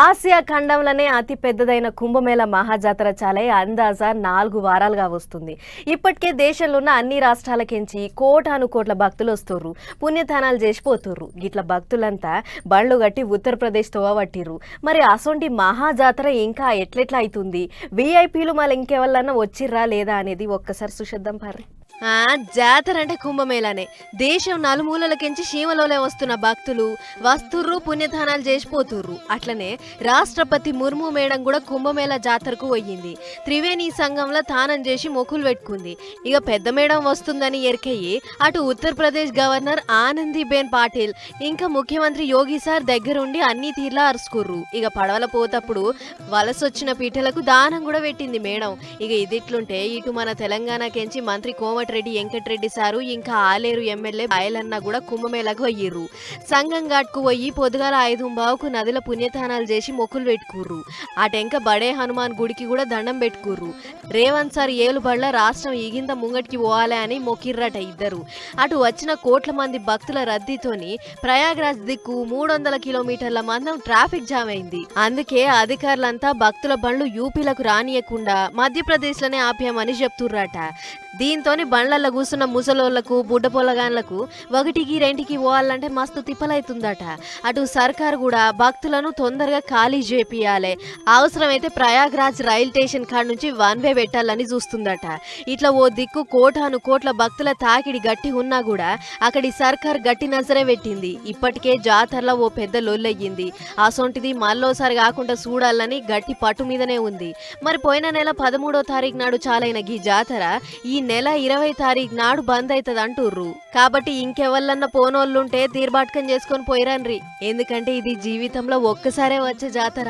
Asia ఖండంలోనే అతి పెద్దదైన కుంభమేళ మహాజాతర చాలే అందాజా నాలుగు వారాలుగా వస్తుంది. ఇప్పటికే దేశంలో ఉన్న అన్ని రాష్ట్రాలకించి కోటాను కోట్ల భక్తులు వస్తుర్రు. పుణ్యదానాలు చేసిపోతుర్రు. గిట్ల భక్తులంతా బండ్లు కట్టి ఉత్తరప్రదేశ్ తోవబట్టిర్రు మరి అసొంటి మహాజాతర ఇంకా ఎట్లెట్లా అవుతుంది విఐపీలు మళ్ళీ ఇంకెవరన్నా వచ్చిర్రా లేదా అనేది ఒక్కసారి సుశబ్దం పారి జాతర అంటే కుంభమేళానే. దేశం నలుమూలలకించి సీమలోనే వస్తున్న భక్తులు వస్తుర్రు పుణ్యదానాలు చేసిపోతుర్రు. అట్లనే రాష్ట్రపతి ముర్ము మేడం కూడా కుంభమేళ జాతరకు పోయింది. త్రివేణి సంఘంలో తానం చేసి మొక్కులు పెట్టుకుంది. ఇక పెద్ద మేడం వస్తుందని ఎరికయ్యి అటు ఉత్తరప్రదేశ్ గవర్నర్ ఆనందీబేన్ పాటిల్ ఇంకా ముఖ్యమంత్రి యోగి సార్ దగ్గరుండి అన్ని తీర్లా అరుచుకుర్రు ఇక పడవల పోతప్పుడు వలసొచ్చిన పీటలకు దానం కూడా పెట్టింది మేడం. ఇక ఇదిట్లుంటే ఇటు మన తెలంగాణకెంచి మంత్రి కోమటి కోమటిరెడ్డి వెంకటరెడ్డి సారు ఇంకా ఆలేరు ఎమ్మెల్యే బాయలన్న కూడా కుంభమేళకు అయ్యిర్రు. సంఘం ఘాట్కు పోయి పొద్దుగాల ఐదు బావుకు నదిల పుణ్యదానాలు చేసి మొక్కులు పెట్టుకుర్రు. అటెంక బడే హనుమాన్ గుడికి కూడా దండం పెట్టుకుర్రు. రేవంత్ సార్ ఏలుబడ్ల రాష్ట్రం ఈగింత ముంగటికి పోవాలి అని మొక్కిర్రట ఇద్దరు. అటు వచ్చిన కోట్ల మంది భక్తుల రద్దీతోని ప్రయాగ్రాజ్ దిక్కు మూడు వందల కిలోమీటర్ల మందం ట్రాఫిక్ జామ్ అయింది. అందుకే అధికారులంతా భక్తుల బండ్లు యూపీలకు రానియకుండా మధ్యప్రదేశ్లోనే ఆపామని చెప్తుర్రట. దీంతోని బండ్లలో కూర్చున్న ముసలోళ్ళకు బుడ్డ పొలగాన్లకు ఒకటికి రెంటికి పోవాలంటే మస్తు తిప్పలైతుందట. అటు సర్కార్ కూడా భక్తులను తొందరగా ఖాళీ చేపియాలి అవసరమైతే ప్రయాగ్రాజ్ రైల్ స్టేషన్ కాడ నుంచి వన్ వే పెట్టాలని చూస్తుందట. ఇట్లా ఓ దిక్కు కోటాను కోట్ల భక్తుల తాకిడి గట్టి ఉన్నా కూడా అక్కడి సర్కార్ గట్టి నజరే పెట్టింది. ఇప్పటికే జాతరలో ఓ పెద్ద లొల్లయ్యింది. అసొంటిది మళ్ళోసారి కాకుండా చూడాలని గట్టి పట్టు మీదనే ఉంది. మరి పోయిన నెల పదమూడో తారీఖు నాడు చాలైన గీ జాతర ఈ నెల ఇరవై తారీఖు నాడు బంద్ అవుతుంది అంటుర్రు కాబట్టి ఇంకెవల్లన్న పోనోళ్ళుంటే తీర్బాటకం చేసుకొని పోయిరన్రి ఎందుకంటే ఇది జీవితంలో ఒక్కసారే వచ్చే జాతర.